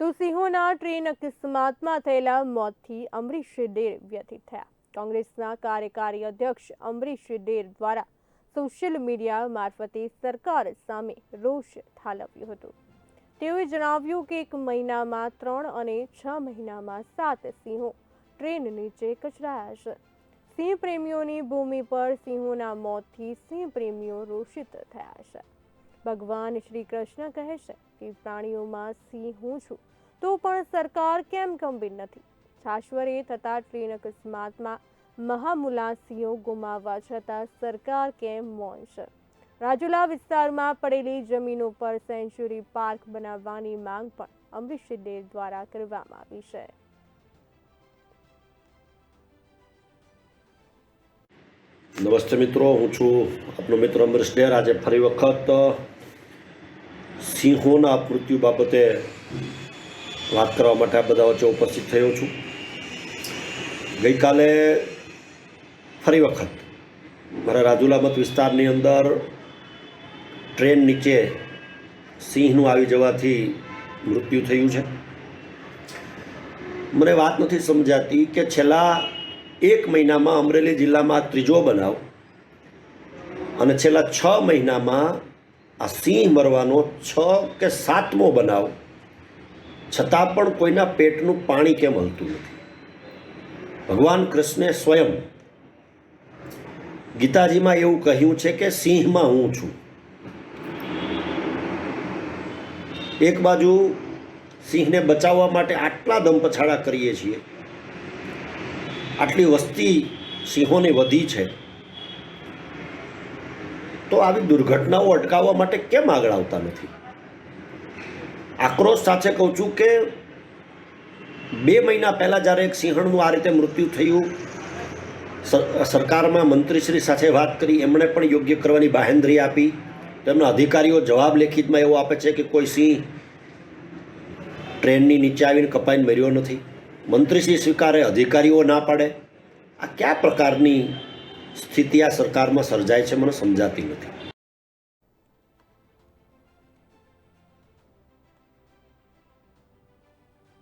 તો સિંહોના ટ્રેન અકસ્માતમાં થયેલા મોતથી અમરીશ ડેર વ્યથિત થયા. કોંગ્રેસના કાર્યકારી અધ્યક્ષ અમરીશ ડેર દ્વારા સોશિયલ મીડિયા મારફતે સરકાર સામે રોષ ઠાલવ્યો હતો. તેઓએ જણાવ્યું કે એક મહિનામાં ત્રણ અને છ મહિનામાં સાત સિંહો ટ્રેન નીચે કચરાયા છે. સિંહ પ્રેમીઓની ભૂમિ પર સિંહોના મોતથી સિંહ પ્રેમીઓ રોષિત થયા છે. ભગવાન શ્રી કૃષ્ણ કહે છે કે પ્રાણીઓમાં સિંહ હું છું, તો પણ સરકાર કેમ ગંભીર નથી? છાશ્વરે થતા ટ્રેન અકસ્માતમાં મહામુલા સિંહો ગુમાવવા છતાં સરકાર કેમ મૌન છે? રાજુલા વિસ્તારમાં પડેલી જમીનો પર સેન્ચુરી પાર્ક બનાવવાની માંગ પણ અમરીશ ડેર દ્વારા કરવામાં આવી છે. નમસ્તે મિત્રો, હું છું આપનો મિત્ર અમરીશ ડેર આજે ફરી વખત સિંહોના મૃત્યુ બાબતે વાત કરવા માટે આ બધા વચ્ચે ઉપસ્થિત થયો છું. ગઈકાલે ફરી વખત મારા રાજુલા મત વિસ્તારની અંદર ટ્રેન નીચે સિંહનું આવી જવાથી મૃત્યુ થયું છે. મને વાત નથી સમજાતી કે છેલ્લા એક મહિનામાં અમરેલી જિલ્લામાં ત્રીજો બનાવ અને છેલ્લા છ મહિનામાં આ સિંહ મરવાનો છ કે સાતમો બનાવ, છતાં પણ કોઈના પેટનું પાણી કેમ હલતું નથી? ભગવાન કૃષ્ણે સ્વયં ગીતાજીમાં એવું કહ્યું છે કે સિંહમાં હું છું. એક બાજુ સિંહને બચાવવા માટે આટલા દમ પછાડા કરીએ છીએ. આટલી વસ્તી સિંહોની વધી છે. તો આવી દુર્ઘટનાઓ અટકાવવા માટે કેમ આગળ આવતા નથી? આક્રોશ સાથે કહું છું કે બે મહિના પહેલાં જ્યારે એક સિંહણનું આ રીતે મૃત્યુ થયું સરકારમાં મંત્રીશ્રી સાથે વાત કરી, એમણે પણ યોગ્ય કરવાની બાહેંધરી આપી. તેમના અધિકારીઓ જવાબ લેખિતમાં એવો આપે છે કે કોઈ સિંહ ટ્રેનની નીચે આવીને કપાઈને મર્યો નથી. મંત્રીશ્રી સ્વીકારે, અધિકારીઓ ના પાડે. આ કયા પ્રકારની સ્થિતિ આ સરકારમાં સર્જાય છે મને સમજાતી નથી.